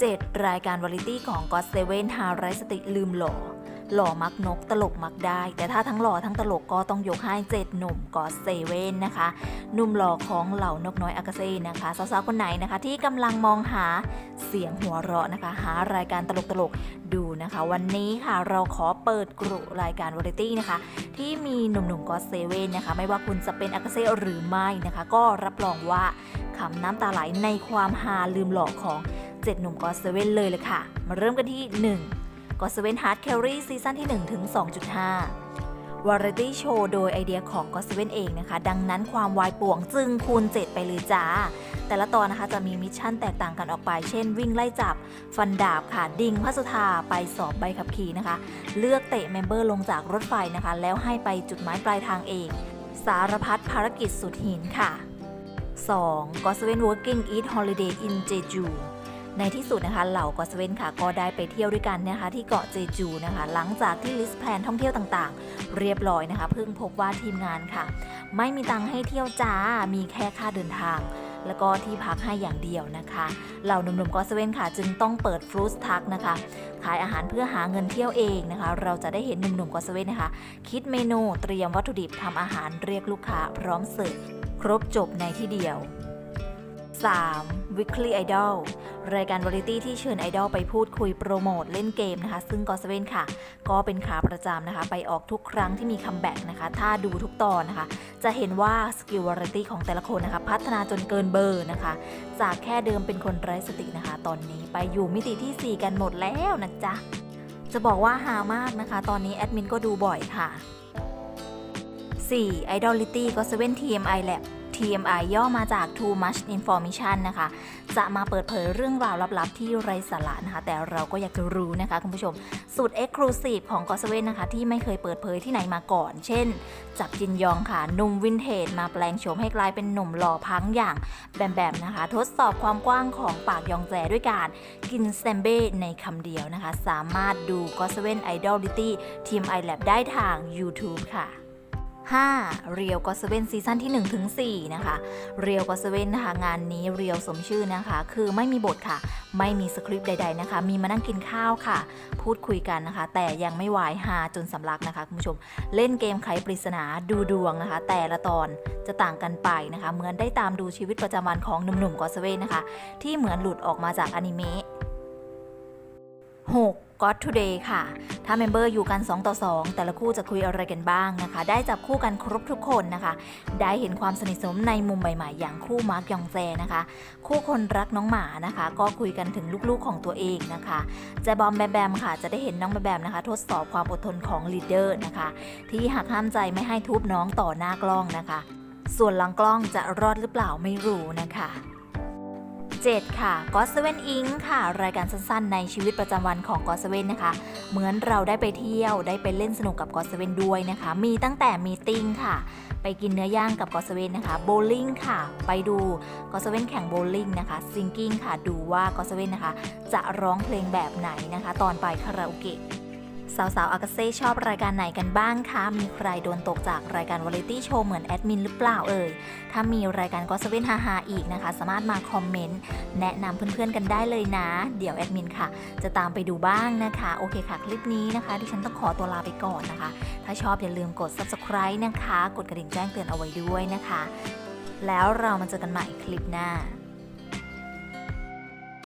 7 รายการวาไรตี้ของก็อตเซเว่นหาไรสติลืมหล่อ หล่อมักนกตลกมักได้ แต่ถ้าทั้งหล่อทั้งตลกก็ต้องยกให้เจ็ดหนุ่มก็อตเซเว่นนะคะ หนุ่มหล่อของเหล่านกน้อยอากาเซ่นะคะ สาวๆคนไหนนะคะ ที่กำลังมองหาเสียงหัวเราะนะคะ หารายการตลกๆดูนะคะ วันนี้ค่ะเราขอเปิดกรุรายการวาไรตี้นะคะ ที่มีหนุ่มๆก็อตเซเว่นนะคะ ไม่ว่าคุณจะเป็นอากาเซ่หรือไม่นะคะ ก็รับรองว่าขำน้ำตาไหลในความฮาลืมหล่อของ เจ็ดหนุ่มกอตเซเว่นเลยเลยค่ะ มาเริ่มกันที่หนึ่งก็สเว่นฮาร์ดแคลรี่ซีซั่นที่ 1 ถึง 2.5 วาไรตี้โชว์โดยไอเดียของก็สเว่นเองนะคะ ดังนั้นความวายป่วงจึงคูณ 7 ไปเลยจ้า แต่ละตอนนะคะจะมีมิชชั่นแตกต่างกันออกไป เช่น วิ่งไล่จับ ฟันดาบค่ะ ดิ่งพระสุธาไปสอบใบขับขี่นะคะ เลือกเตะเมมเบอร์ลงจากรถไฟนะคะ แล้วให้ไปจุดหมายปลายทางเอง สารพัดภารกิจสุดหินค่ะ 2. g o s w e n Working Eat Holiday in Jeju ในที่สุดนะคะเหล่ากอสเวนค่ะก็ได้ไปเที่ยวด้วยกันนะคะที่เกาะเจจูนะคะ หลังจากที่ลิสต์แพลนท่องเที่ยวต่างๆ เรียบร้อยนะคะ เพิ่งพบว่าทีมงานค่ะ ไม่มีตังค์ให้เที่ยวจ้ามีแค่ค่าเดินทาง แล้วก็ที่พักให้อย่างเดียวนะคะเหล่าหนุ่มๆกอสเวนค่ะ จึงต้องเปิดฟรุตทักนะคะขายอาหารเพื่อหาเงินเที่ยวเองนะคะ เราจะได้เห็นหนุ่มๆกอสเวนนะคะ คิดเมนูเตรียมวัตถุดิบทำอาหารเรียกลูกค้า พร้อมเสิร์ฟครบจบในที่เดียว 3. Weekly Idol รายการวาไรตี้ที่เชิญไอดอลไปพูดคุยโปรโมทเล่นเกมนะคะ ซึ่งกอสเวนค่ะ ก็เป็นขาประจำนะคะ ไปออกทุกครั้งที่มีคัมแบ็กนะคะ ถ้าดูทุกตอนนะคะ จะเห็นว่าสกิลวาไรตี้ของแต่ละคนนะคะ พัฒนาจนเกินเบอร์นะคะ จากแค่เดิมเป็นคนไร้สตินะคะ ตอนนี้ไปอยู่มิติที่ 4 กันหมดแล้วนะจ๊ะ จะบอกว่าหามากนะคะ ตอนนี้แอดมินก็ดูบ่อยค่ะ 4. Idolity ก็7 TMI Lab TMI ย่อมาจาก Too Much Information นะคะ จะมาเปิดเผยเรื่องราวลับๆ ที่ไร้สาระนะคะ แต่เราก็อยากจะรู้นะคะคุณผู้ชม สูตร Exclusive ของกอสเวนนะคะ ที่ไม่เคยเปิดเผยที่ไหนมาก่อน เช่น จับจินยองค่ะหนุ่มวินเทจมาแปลงโฉมให้กลายเป็นหนุ่มหล่อพังอย่างแบมแบมนะคะ ทดสอบความกว้างของปากยองแจด้วยการกินแซมเบ้ในคำเดียวนะคะ สามารถดูกอสเวน Idolity TMI Lab ได้ทาง YouTube ค่ะ 5. เรียวก็สเว่นซีซั่นที่1ถึง4นะคะ เรียวก็สเว่นนะคะ งานนี้เรียวสมชื่อนะคะ คือไม่มีบทค่ะ ไม่มีสคริปต์ใด ๆนะคะ มีมานั่งกินข้าวค่ะ พูดคุยกันนะคะ แต่ยังไม่วายหาจนสำลักนะคะคุณผู้ชม เล่นเกมไขปริศนาดูดวงนะคะ แต่ละตอนจะต่างกันไปนะคะ เหมือนได้ตามดูชีวิตประจำวันของหนุ่มๆก็สเว่นนะคะ ที่เหมือนหลุดออกมาจากอนิเมะ 6. God Today ค่ะ ถ้าเมมเบอร์อยู่กัน 2 ต่อ 2 แต่ละคู่จะคุยอะไรกันบ้างนะคะ ได้จับคู่กันครบทุกคนนะคะ ได้เห็นความสนิทสนมในมุมใหม่ๆ อย่างคู่มาร์กยองแจนะคะ คู่คนรักน้องหมานะคะ ก็คุยกันถึงลูกๆของตัวเองนะคะแจบอมแบมแบมค่ะ จะได้เห็นน้องแบมแบมนะคะ ทดสอบความอดทนของลีดเดอร์นะคะ ที่หักห้ามใจไม่ให้ทุบน้องต่อหน้ากล้องนะคะ ส่วนหลังกล้องจะรอดหรือเปล่าไม่รู้นะคะ 7 ค่ะก็สเว่นอิงค่ะ รายการสั้นๆ ในชีวิตประจำวันของก็สเว่นนะคะ เหมือนเราได้ไปเที่ยวได้ไปเล่นสนุกกับก็สเว่นด้วยนะคะ มีตั้งแต่มีติ้งค่ะ ไปกินเนื้อย่างกับก็สเว่นนะคะโบลิ่งค่ะ ไปดูก็สเว่นแข่งโบลิ่งนะคะซิงกิ้งค่ะ ดูว่าก็สเว่นนะคะ จะร้องเพลงแบบไหนนะคะ ตอนไปคาราโอเกะ สาวๆ อากาเซ่ชอบรายการไหนกันบ้างคะ มีใครโดนตกจากรายการวาไรตี้โชว์เหมือนแอดมินหรือเปล่าเอ่ย ถ้ามีรายการก็สเวนฮาฮาอีกนะคะ สามารถมาคอมเมนต์แนะนำเพื่อนๆ กันได้เลยนะ เดี๋ยวแอดมินค่ะ จะตามไปดูบ้างนะคะ โอเคค่ะ คลิปนี้นะคะ ดิฉันต้องขอตัวลาไปก่อนนะคะ ถ้าชอบอย่าลืมกด subscribe นะคะ กดกระดิ่งแจ้งเตือนเอาไว้ด้วยนะคะ แล้วเรามาเจอกันใหม่คลิปหน้า